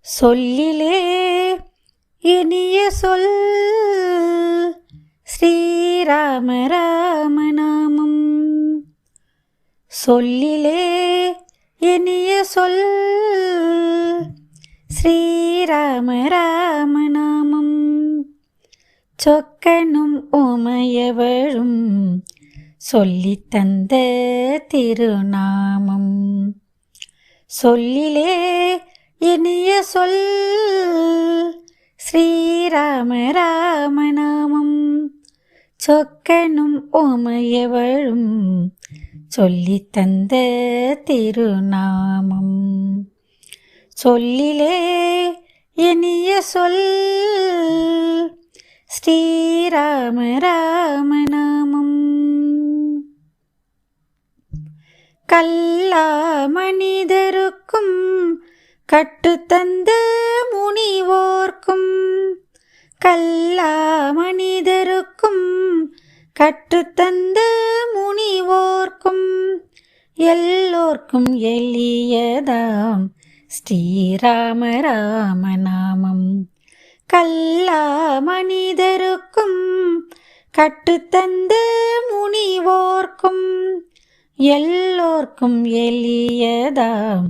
சொல்லிலே இனிய சொல். ஸ்ரீராம ராமநாமம் சொல்லிலே இனிய சொல். ஸ்ரீராம ராமநாமம் சொக்கனும் உமையவழும் சொல்லித் தந்த திருநாமம். சொல்லிலே இனிய சொல் ஸ்ரீராம ராமநாமம். சொக்கனும் ஓமையவழும் சொல்லி தந்த திருநாமம். சொல்லிலே இனிய சொல் ஸ்ரீராம ராமநாமம். கல்லா மனிதருக்கும் கற்றுத்தந்த முனிவோர்க்கும் கல்லா மனிதருக்கும் கற்றுத்தந்த முனிவோர்க்கும் எல்லோர்க்கும் எளியதாம் ஸ்ரீராம ராமநாமம் கல்லா மனிதருக்கும் கட்டுத்தந்த முனிவோர்க்கும் எல்லோர்க்கும் எளியதாம்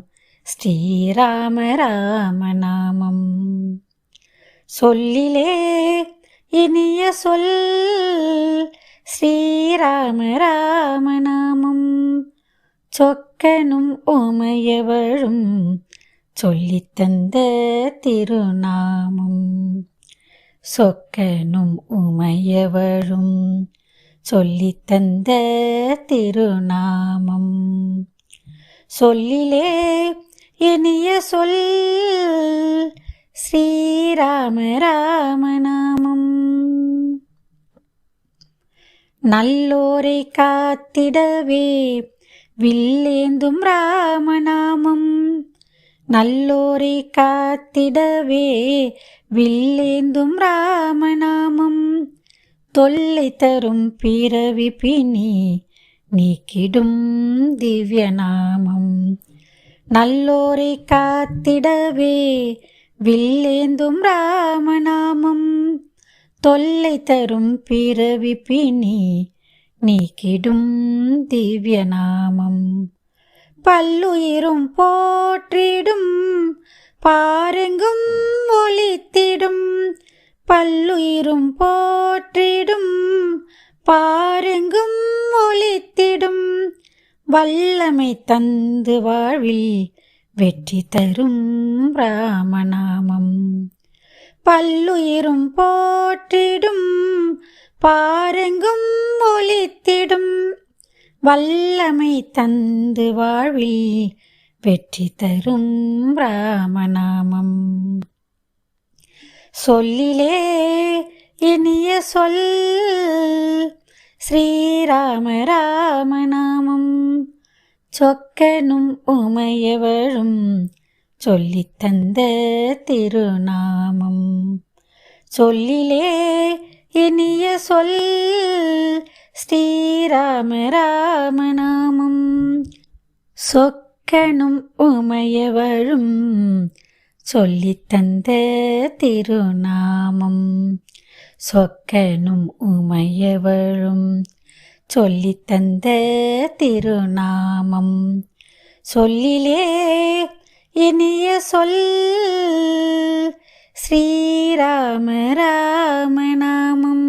ஸ்ரீராம ராம நாமம் சொல்லிலே இனிய சொல் ஸ்ரீராம ராம நாமம் சொக்கனும் உமையவழும் சொல்லித்தந்த திருநாமம். சொக்கனும் உமையவழும் சொல்லித்தந்த திருநாமம். சொல்லிலே இனிய சொல் ஸ்ரீராம ராமநாமம் நல்லோரை காத்திடவே வில்லேந்தும் ராமநாமம் நல்லோரை காத்திடவே வில்லேந்தும் ராமநாமம் தொல்லை தரும் பிறவி பிணி நீக்கிடும் திவ்யநாமம் நல்லோரை காத்திடவே வில்லேந்தும் ராமநாமம். தொல்லை தரும் பிறவி பிணி நீக்கிடும் திவ்யநாமம் பல்லுயிரும் போற்றிடும் பாருங்கும் ஒளித்திடும் பல்லுயிரும் போற்றிடும் பாருங்கும் ஒளித்திடும் வல்லமை தந்து வாழ்வில் வெற்றி தரும் ராமநாமம். பல்லுயிரும் போற்றிடும் பாருங்கும் ஒலித்திடும். வல்லமை தந்து வாழ்வில் வெற்றி தரும் ராமநாமம். சொல்லிலே இனிய சொல் ஸ்ரீராம ராமநாமம் சொக்கனும் உமையவழும் சொல்லித்தந்த திருநாமம். சொல்லிலே இனிய சொல் ஸ்ரீராம ராமநாமம் சொக்கனும் உமையவழும் சொல்லித்தந்த திருநாமம். சொக்கனும் உமையவழும் சொல்லித்தந்த திருநாமம். சொல்லிலே இனிய சொல் ஸ்ரீராம ராமநாமம்